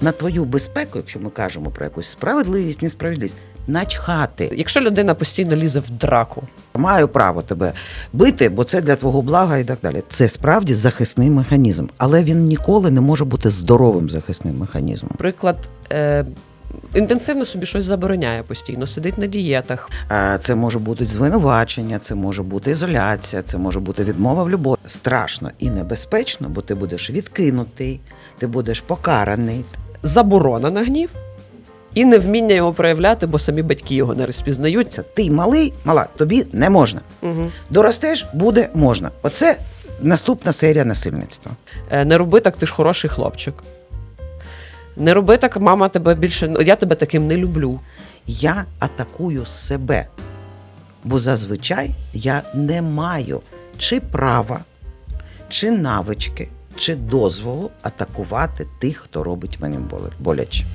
на твою безпеку, якщо ми кажемо про якусь справедливість, несправедливість, начхати. Якщо людина постійно лізе в драку, Маю право тебе бити, бо це для твого блага і так далі. Це справді захисний механізм, але він ніколи не може бути здоровим захисним механізмом. наприклад, е, інтенсивно собі щось забороняє постійно, сидить на дієтах. Це може бути звинувачення, це може бути ізоляція, це може бути відмова в любові. Страшно і небезпечно, бо ти будеш відкинутий, ти будеш покараний. Заборона на гнів і невміння його проявляти, бо самі батьки його не розпізнають. Це ти малий, мала, тобі не можна. Угу. Доростеш, буде можна. Оце наступна серія насильництва. Е, Не роби так, ти ж хороший хлопчик. Не роби так, мама тебе більше. ну, Я тебе таким не люблю. Я атакую себе, бо зазвичай я не маю чи права, чи навички, чи дозволу атакувати тих, хто робить мені боляче.